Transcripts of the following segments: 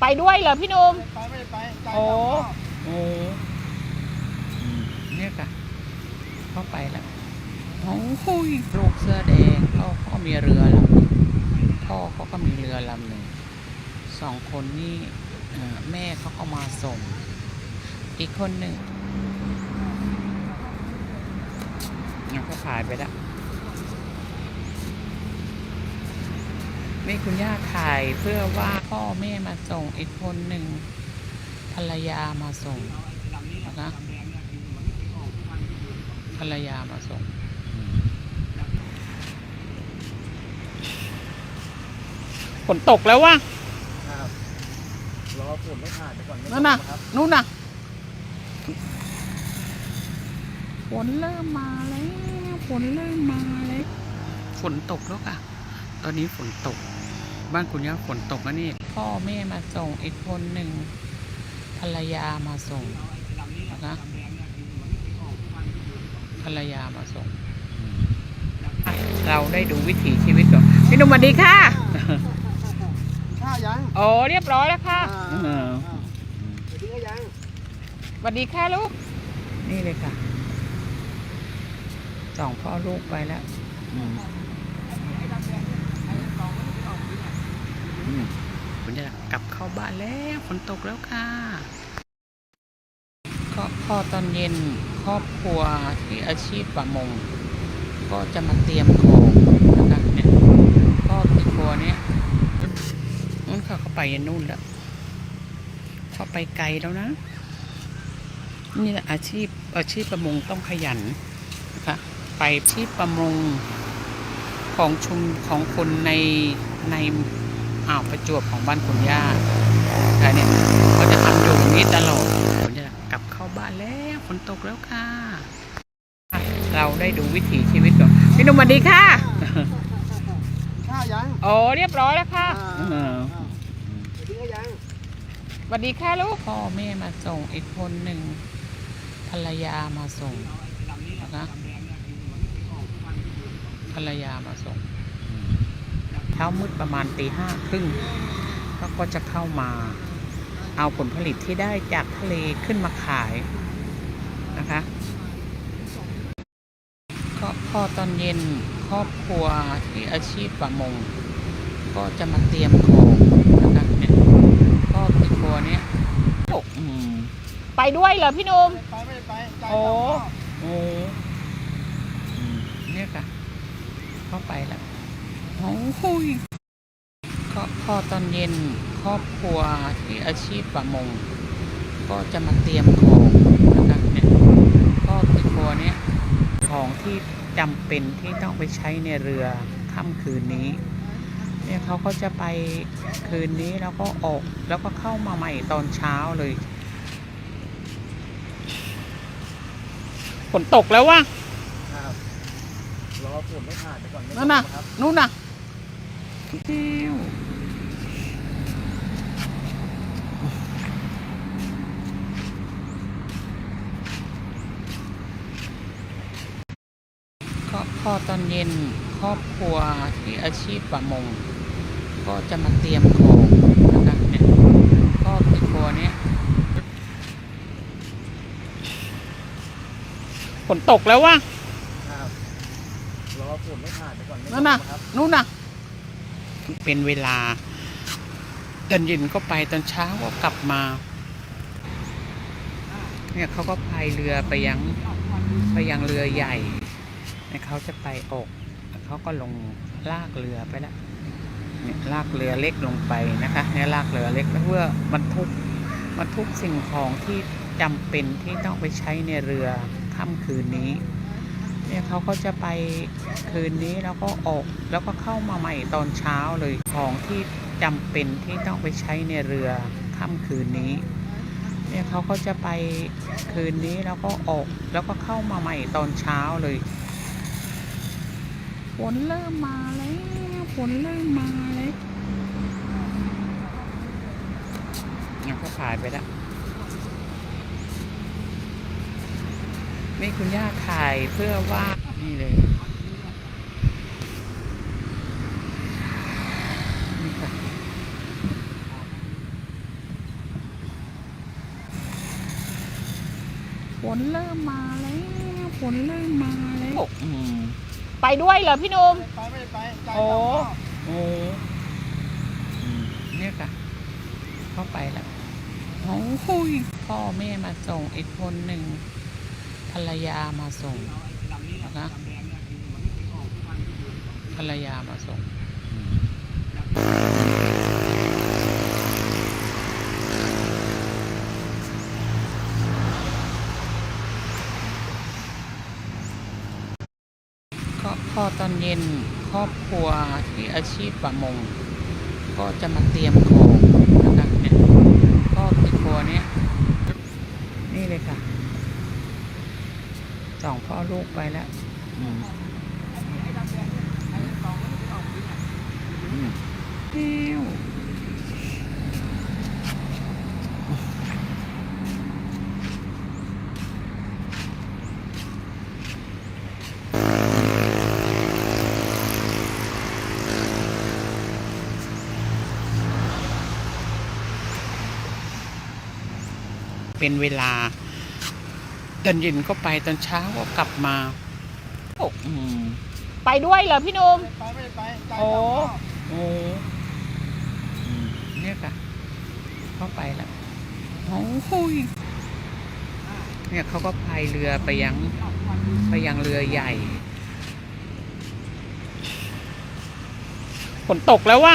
ไปด้วยเหรอพี่หนุ่มไปไม่ไปใจโอ้เราก็โอ้อืมเนี่ยค่ะ เข้าไปแล้วโอ้โหยลูกเสื้อแดงพ่อเขาก็มีเรือลำหนึ่งพ่อเขาก็มีเรือลำหนึ่งสองคนนี่เอ่อแม่เขาก็มาส่ง อีกคนหนึ่งแล้วก็ผ่านไปแล้ว นี่คุณย่าถ่ายเพื่อว่าพ่อแม่มาส่งอีกคนหนึ่งภรรยามาส่งนะคะภรรยามาส่งอืมฝนตกแล้วว่ะครับรอฝนไม่ขาดไปก่อนไม่นั่นน่ะครับนู่นน่ะฝนเริ่มมาแล้วฝนเริ่มมาแล้วฝนตกแล้วค่ะ ตอนนี้ฝนตก บ้านคุณย่าฝนตกแล้วนี่ พ่อแม่มาส่งอีกคนหนึ่งภรรยามาส่งนะคะภรรยามาส่งอืมเราได้ดูวิถีชีวิตของพี่หนุ่มสวัสดีค่ะข้าวยังโอ้เรียบร้อยแล้วค่ะอ่าเออเดี๋ยวทิ้งก็ยังสวัสดีค่ะลูก นี่เลยค่ะสองพ่อลูกไปแล้วอืมอืม ผมจะกลับเข้าบ้านแล้วฝนตกแล้วค่ะก็พอตอนเย็นครอบครัวที่อาชีพประมง ก็จะมาเตรียมของนะคะเนี่ยครอบครัวเนี้ยนู่นค่ะเขาไปยันนู่นแล้วเขาไปไกลแล้วนะนี่แหละอาชีพอาชีพประมงต้องขยันนะคะไปอาชีพประมงของชุมของคนในใน อ่าวประจวบของบ้านคุณย่าแต่เนี่ยก็จะทำอยู่อย่างนี้ตลอดผมจะกลับเข้าบ้านแล้วฝนตกแล้วค่ะ เราได้ดูวิถีชีวิตของพี่หนุ่มสวัสดีค่ะข้าวยังโอ้เรียบร้อยแล้วค่ะอ่าเอออ่าเดี๋ยวทิ้งก็ยังสวัสดีค่ะลูกพ่อแม่มาส่งอีกคนหนึ่งภรรยามาส่งนะคะภรรยามาส่ง เช้ามืดประมาณตีห้าครึ่งแล้วก็จะเข้ามาเอาผลผลิตที่ได้จากทะเลขึ้นมาขายนะคะก็พอตอนเย็นครอบครัวที่อาชีพประมง ก็จะมาเตรียมของนะคะเนี่ยก็ครอบครัวเนี้ยโอ้อืมไปด้วยเหรอพี่นุ่มไปไม่ไปโอ้โอ้อืมเนี่ยค่ะเข้าไปแล้ว โอ้โหยก็พอตอนเย็นครอบครัวที่อาชีพประมง ก็จะมาเตรียมของนะคะเนี่ยครอบครัวเนี้ยของที่จำเป็นที่ต้องไปใช้ในเรือค่ำคืนนี้เนี่ยเขาก็จะไปคืนนี้แล้วก็ออกแล้วก็เข้ามาใหม่ตอนเช้าเลยฝนตกแล้วว่ะครับรอฝนไม่ขาดไปก่อนไม่นั่นน่ะครับนู่นน่ะ แก้วก็พอตอนเย็นครอบครัวที่อาชีพประมง ก็จะมาเตรียมของนะคะเนี่ยครอบครัวเนี้ยฝนตกแล้วว่ะครับรอฝนไม่ขาดไปก่อนไม่นั่นน่ะครับนู่นน่ะ เป็นเวลาตอนเย็นก็ไปตอนเช้าก็กลับมา เนี่ยเขาก็พายเรือไปยังไปยังเรือใหญ่เนี่ยเขาจะไปออกเขาก็ลงลากเรือไปแล้วเนี่ยลากเรือเล็กลงไปนะคะเนี่ยลากเรือเล็กเพื่อบรรทุกบรรทุกสิ่งของที่จำเป็นที่ต้องไปใช้ในเรือค่ำคืนนี้ เนี่ยเขาก็จะไปคืนนี้แล้วก็ออกแล้วก็เข้ามาใหม่ตอนเช้าเลยของที่จำเป็นที่ต้องไปใช้ในเรือค่ำคืนนี้ เนี่ยเขาก็จะไปคืนนี้แล้วก็ออกแล้วก็เข้ามาใหม่ตอนเช้าเลยฝนเริ่มมาแล้วฝนเริ่มมาแล้วเนี่ยก็ผ่านไปแล้ว นี่คุณย่าถ่ายเพื่อว่า นี่เลยฝนเริ่มมาแล้วฝนเริ่มมาแล้ว ไปด้วยเหรอพี่นุ่มไปไม่ไปโอ้โหอืเนี่ยค่ะ เข้าไปแล้วโอ้ยพ่อแม่มาส่งอีกคนหนึ่ง รรยามาส่งนะคะภรรยามาส่งก็พอตอนเย็นครอบครัวที่อาชีพประมง ก็จะมาเตรียมของนะคะเนี่ยครอบครัวเนี้ยนี่เลยค่ะ องพ่อลูกไปแล้วอืมอืมเอ้วเป็นเวลา ตอนเย็นก็ไปตอนเช้าก็กลับมาโอ้อืมไปด้วยเหรอพี่หนุ่ม ไปไม่ไปใจโอ้โอ้อืมเนี่ยค่ะเข้าไปแล้วโอ้โหยเนี่ยเขาก็พายเรือไปยังไปยังเรือใหญ่ ฝนตกแล้วว่ะ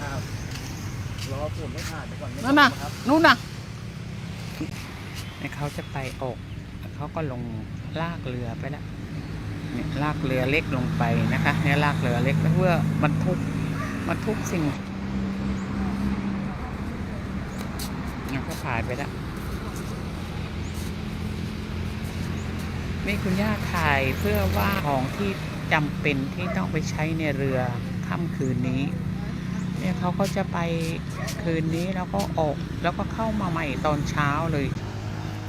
ครับรอฝนไม่ขาดไปก่อนนั่นน่ะ ครับ นู่นน่ะเนี่ยเขาจะไปออก เขาก็ลงลากเรือไปแล้วเนี่ยลากเรือเล็กลงไปนะคะเนี่ยลากเรือเล็กเพื่อบรรทุกบรรทุกสิ่งเนี่ยก็ผ่านไปแล้วนี่คุณย่าถ่ายเพื่อว่าของที่จำเป็นที่ต้องไปใช้ในเรือค่ำคืนนี้ เนี่ยเขาก็จะไปคืนนี้แล้วก็ออกแล้วก็เข้ามาใหม่ตอนเช้าเลย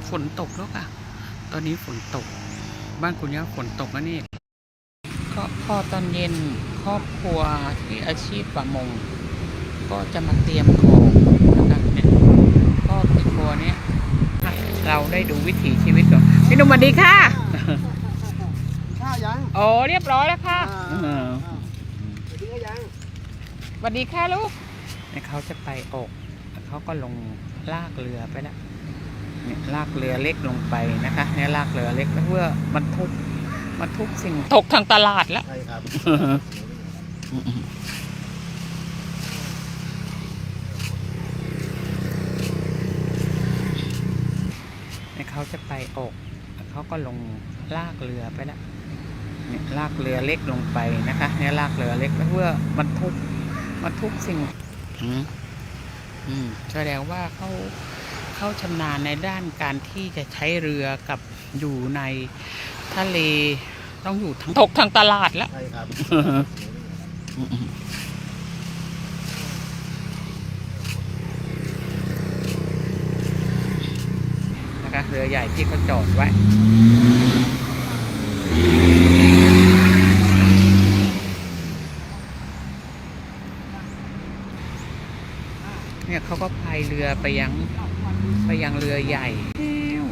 ฝนตกแล้วค่ะ ตอนนี้ฝนตก บ้านคุณย่าฝนตกแล้วนี่ ก็พอตอนเย็นครอบครัวที่อาชีพประมง ก็จะมาเตรียมของนะคะเนี่ยครอบครัวเนี้ยอะเราได้ดูวิถีชีวิตก่อนพี่หนุ่มสวัสดีค่ะข้าวยังโอ้เรียบร้อยแล้วค่ะอ่าเออเดี๋ยวนี้ยังสวัสดีค่ะลูกเนี่ยเขาจะไปออกเขาก็ลงลากเรือไปแล้วเนี่ย ลากเรือเล็กลงไปนะคะเนี่ยลากเรือเล็กเพื่อบรรทุกบรรทุกสิ่งตกทางตลาดแล้วใช่ครับเนี่ยเขาจะไปออกเขาก็ลงลากเรือไปแล้วเนี่ยลากเรือเล็กลงไปนะคะเนี่ยลากเรือเล็กเพื่อบรรทุกบรรทุกสิ่งอืมอืมแสดงว่าเขา เขาชำนาญในด้านการที่จะใช้เรือกับอยู่ในทะเลต้องอยู่ทางตกทางตลาดแล้ว ใช่ครับ นะคะเรือใหญ่ที่เขาจอดไว้ เนี่ยเขาก็พายเรือไปยัง ไปยังเรือใหญ่แล้ว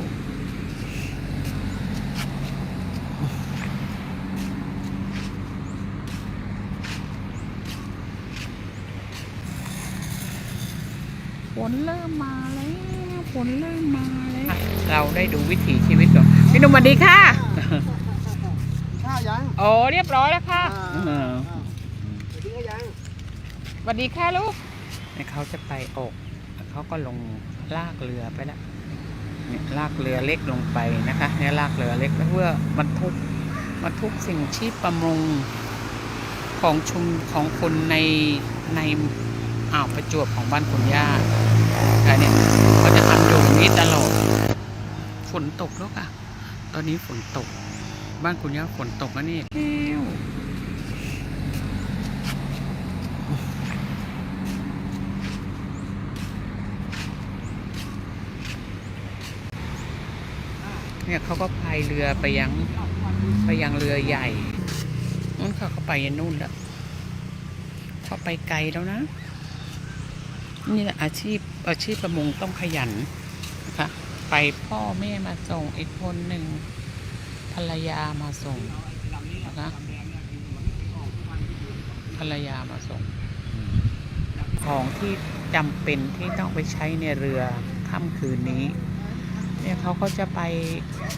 ฝนเริ่มมาแล้วฝนเริ่มมาแล้ว เราได้ดูวิถีชีวิตก่อนพี่หนุ่มสวัสดีค่ะข้าวยังโอ้เรียบร้อยแล้วค่ะอ่าเออเดี๋ยวนี้ยังสวัสดีค่ะลูกเนี่ยเขาจะไปออกเขาก็ลง ลากเรือไปแล้วเนี่ยลากเรือเล็กลงไปนะคะเนี่ยลากเรือเล็กเพื่อบรรทุกบรรทุกสิ่งชีพประมงของชุมของคนในในอ่าวประจวบของบ้านคุณย่าค่ะเนี่ยเขาจะทำอยู่างนี้ตลอดฝนตกแล้วค่ะ ตอนนี้ฝนตก บ้านคุณย่าฝนตกแล้วนี่ เนี่ยเขาก็พายเรือไปยังไปยังเรือใหญ่นั่นเขาก็ไปยันนู่นแล้วเขาไปไกลแล้วนะ นี่แหละอาชีพอาชีพประมงต้องขยันนะคะไปพ่อแม่มาส่งอีกคนหนึ่งภรรยามาส่งนะคะภรรยามาส่ง ของที่จำเป็นที่ต้องไปใช้ในเรือค่ำคืนนี้ เนี่ยเขาก็จะไป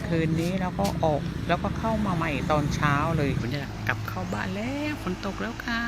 คืนนี้แล้วก็ออกแล้วก็เข้ามาใหม่ตอนเช้าเลยผมจะกลับเข้าบ้านแล้วฝนตกแล้วค่ะ